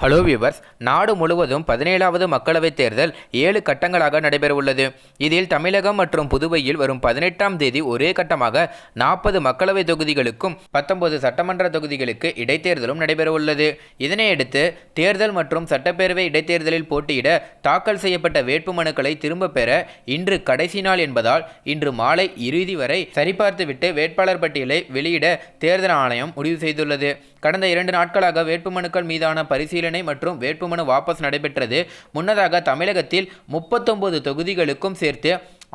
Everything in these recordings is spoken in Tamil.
ஹலோ வியூவர்ஸ் நாடு முழுவதும் பதினேழாவது மக்களவைத் தேர்தல் ஏழு கட்டங்களாக நடைபெறவுள்ளது. இதில் தமிழகம் மற்றும் புதுவையில் வரும் பதினெட்டாம் தேதி ஒரே கட்டமாக நாற்பது மக்களவைத் தொகுதிகளுக்கும் பத்தொன்பது சட்டமன்ற தொகுதிகளுக்கு இடைத்தேர்தலும் நடைபெறவுள்ளது. இதனையடுத்து தேர்தல் மற்றும் சட்டப்பேரவை இடைத்தேர்தலில் போட்டியிட தாக்கல் செய்யப்பட்ட வேட்புமனுக்களை திரும்பப் பெற இன்று கடைசி நாள் என்பதால் இன்று மாலை இறுதி வரை சரிபார்த்துவிட்டு வேட்பாளர் பட்டியலை வெளியிட தேர்தல் ஆணையம் முடிவு செய்துள்ளது. கடந்த இரண்டு நாட்களாக வேட்புமனுக்கள் மீதான பரிசீலனை மற்றும் வேட்புமனு வாபஸ் நடைபெற்றது. முன்னதாக தமிழகத்தில் முப்பத்தொன்பது தொகுதிகளுக்கும் சேர்த்து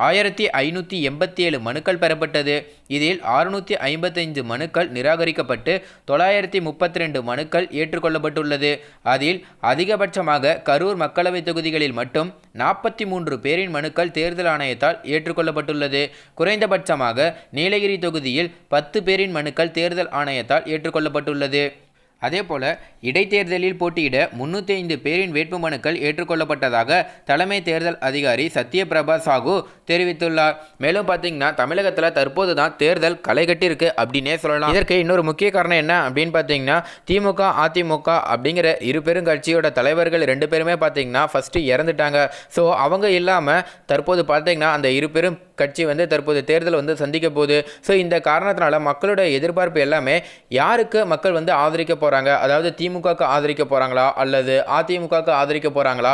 ஆயிரத்தி ஐநூற்றி எண்பத்தி ஏழு மனுக்கள் பெறப்பட்டது. இதில் அறுநூற்றி ஐம்பத்தைந்து மனுக்கள் நிராகரிக்கப்பட்டு தொள்ளாயிரத்தி முப்பத்தி ரெண்டு மனுக்கள் ஏற்றுக்கொள்ளப்பட்டுள்ளது. அதில் அதிகபட்சமாக கரூர் மக்களவைத் தொகுதிகளில் மட்டும் நாற்பத்தி மூன்று பேரின் மனுக்கள் தேர்தல் ஆணையத்தால் ஏற்றுக்கொள்ளப்பட்டுள்ளது. குறைந்தபட்சமாக நீலகிரி தொகுதியில் பத்து பேரின் மனுக்கள் தேர்தல் ஆணையத்தால் ஏற்றுக்கொள்ளப்பட்டுள்ளது. அதேபோல இடைத்தேர்தலில் போட்டியிட முன்னூற்றி ஐந்து பேரின் வேட்புமனுக்கள் ஏற்றுக்கொள்ளப்பட்டதாக தலைமை தேர்தல் அதிகாரி சத்யபிரபா சாகு தெரிவித்துள்ளார். மேலும் பார்த்தீங்கன்னா தமிழகத்தில் தற்போது தான் தேர்தல் களைகட்டிருக்கு அப்படின்னே சொல்லலாம். இதற்கு இன்னொரு முக்கிய காரணம் என்ன அப்படின்னு பார்த்தீங்கன்னா திமுக அதிமுக அப்படிங்கிற இரு பெருங்கட்சியோட தலைவர்கள் ரெண்டு பேருமே பார்த்தீங்கன்னா ஃபஸ்ட்டு இறந்துட்டாங்க. ஸோ அவங்க இல்லாமல் தற்போது பார்த்தீங்கன்னா அந்த இரு பெரும் கட்சி வந்து தற்போது தேர்தல் வந்து சந்திக்க போகுது. ஸோ இந்த காரணத்தினால மக்களோட எதிர்பார்ப்பு எல்லாமே யாருக்கு மக்கள் வந்து ஆதரிக்க போகிறாங்க அதாவது திமுகவுக்கு ஆதரிக்க போகிறாங்களா அல்லது அதிமுகவுக்கு ஆதரிக்க போகிறாங்களா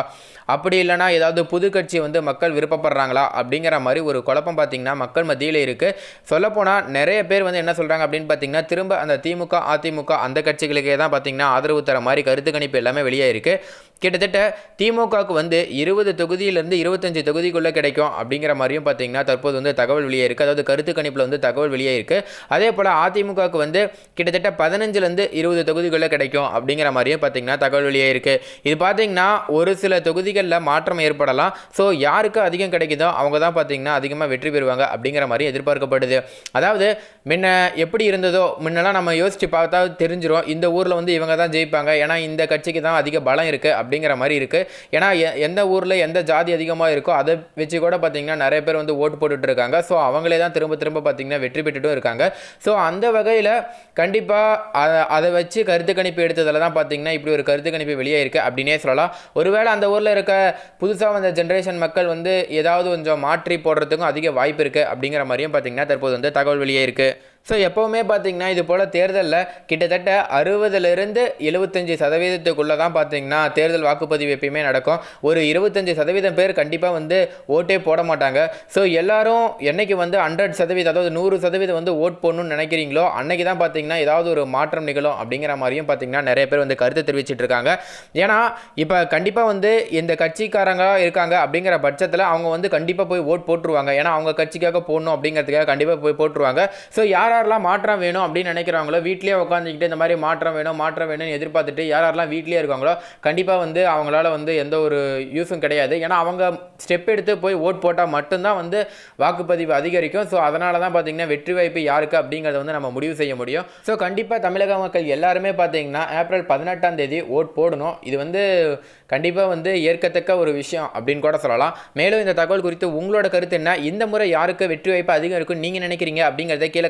அப்படி இல்லைனா ஏதாவது புது கட்சி வந்து மக்கள் விருப்பப்படுறாங்களா? அப்படிங்கிற மாதிரி ஒரு குழப்பம் பார்த்திங்கன்னா மக்கள் மத்தியில் இருக்குது சொல்லப்போனால் நிறைய பேர் வந்து என்ன சொல்கிறாங்க அப்படின்னு பார்த்தீங்கன்னா திரும்ப அந்த திமுக அதிமுக அந்த கட்சிகளுக்கே தான் பார்த்தீங்கன்னா ஆதரவு தர மாதிரி கருத்து கணிப்பு எல்லாமே வெளியே இருக்குது கிட்டத்தட்ட திமுகவுக்கு வந்து இருபது தொகுதியிலேருந்து இருபத்தஞ்சு தொகுதிக்குள்ளே கிடைக்கும் அப்படிங்கிற மாதிரியும் பார்த்தீங்கன்னா தற்போது வந்து தகவல் வெளியே இருக்குது அதாவது கருத்து கணிப்பில் வந்து தகவல் வெளியே இருக்குது அதே போல் அதிமுகவுக்கு வந்து கிட்டத்தட்ட பதினஞ்சுலேருந்து இருபது தொகுதிக்குள்ளே கிடைக்கும் அப்படிங்கிற மாதிரியும் பார்த்தீங்கன்னா தகவல் வெளியே இருக்குது இது பார்த்தீங்கன்னா ஒரு சில தொகுதிகளில் மாற்றம் ஏற்படலாம். ஸோ யாருக்கு அதிகம் கிடைக்குதோ அவங்க தான் பார்த்தீங்கன்னா அதிகமாக வெற்றி பெறுவாங்க அப்படிங்கிற மாதிரி எதிர்பார்க்கப்படுது. அதாவது முன்ன எப்படி இருந்ததோ முன்னெல்லாம் நம்ம யோசித்து பார்த்தா தெரிஞ்சிடும் இந்த ஊரில் வந்து இவங்க தான் ஜெயிப்பாங்க. ஏன்னா இந்த கட்சிக்கு தான் அதிக பலம் இருக்குது அப்படிங்கிற மாதிரி இருக்குது ஏன்னா எ- எந்த ஊரில் எந்த ஜாதி அதிகமாக இருக்கோ அதை வச்சு கூட பார்த்திங்கன்னா நிறைய பேர் வந்து ஓட்டு போட்டுட்டு இருக்காங்க. ஸோ அவங்களே தான் திரும்ப திரும்ப பார்த்திங்கன்னா வெற்றி பெற்றுட்டும் இருக்காங்க. ஸோ அந்த வகையில் கண்டிப்பாக அதை வச்சு கருத்து கணிப்பு எடுத்ததில் தான் பார்த்தீங்கன்னா இப்படி ஒரு கருத்து கணிப்பு வெளியே இருக்குது அப்படின்னே சொல்லலாம். ஒருவேளை அந்த ஊரில் இருக்க புதுசாக வந்த ஜென்ரேஷன் மக்கள் வந்து ஏதாவது கொஞ்சம் மாற்றி போடுறதுக்கும் அதிக வாய்ப்பு இருக்குது அப்படிங்கிற மாதிரியும் பார்த்திங்கன்னா தற்போது வந்து தகவல் வெளியே இருக்குது ஸோ எப்போவுமே பார்த்தீங்கன்னா இது போல் தேர்தலில் கிட்டத்தட்ட அறுபதுலேருந்து எழுபத்தஞ்சி சதவீதத்துக்குள்ளே தான் பார்த்தீங்கன்னா தேர்தல் வாக்குப்பதிவு எப்பயுமே நடக்கும். ஒரு இருபத்தஞ்சி சதவீதம் பேர் கண்டிப்பாக வந்து ஓட்டே போட மாட்டாங்க. ஸோ எல்லாரும் என்னைக்கு வந்து ஹண்ட்ரட் சதவீதம் அதாவது நூறு சதவீதம் வந்து ஓட் போடணும்னு நினைக்கிறீங்களோ அன்றைக்கி தான் பார்த்தீங்கன்னா ஏதாவது ஒரு மாற்றம் நிகழும் அப்படிங்கிற மாதிரியும் பார்த்தீங்கன்னா நிறைய பேர் வந்து கருத்து தெரிவிச்சிட்டு இருக்காங்க. ஏன்னா இப்போ கண்டிப்பாக வந்து இந்த கட்சிக்காரங்க இருக்காங்க அப்படிங்கிற பட்சத்தில் அவங்க வந்து கண்டிப்பாக போய் ஓட் போட்டுருவாங்க. ஏன்னா அவங்க கட்சிக்காக போடணும் அப்படிங்கிறதுக்காக கண்டிப்பாக போய் போட்டுருவாங்க. ஸோ யார் யாரெல்லாம் மாற்றம் வேணும் அப்படின்னு நினைக்கிறாங்களோ வீட்லேயே உட்காந்துக்கிட்டு இந்த மாதிரி மாற்றம் வேணும் மாற்றம் வேணும்னு எதிர்பார்த்துட்டு யாரெல்லாம் வீட்லேயே இருக்காங்களோ கண்டிப்பாக வந்து அவங்களால வந்து எந்த ஒரு யூஸும் கிடையாது. ஏன்னா அவங்க ஸ்டெப் எடுத்து போய் ஓட் போட்டால் மட்டும்தான் வந்து வாக்குப்பதிவு அதிகரிக்கும். ஸோ அதனால தான் பார்த்தீங்கன்னா வெற்றி வாய்ப்பு யாருக்கு அப்படிங்கிறத வந்து நம்ம முடிவு செய்ய முடியும். ஸோ கண்டிப்பாக தமிழக மக்கள் எல்லாருமே பார்த்தீங்கன்னா ஏப்ரல் பதினெட்டாம் தேதி ஓட் போடணும். இது வந்து கண்டிப்பாக வந்து ஏற்கத்தக்க ஒரு விஷயம் அப்படின்னு கூட சொல்லலாம். மேலும் இந்த தகவல் குறித்து உங்களோட கருத்து என்ன? இந்த முறை யாருக்கு வெற்றி வாய்ப்பு அதிகம் இருக்கும் நீங்கள் நினைக்கிறீங்க அப்படிங்கிறத கீழே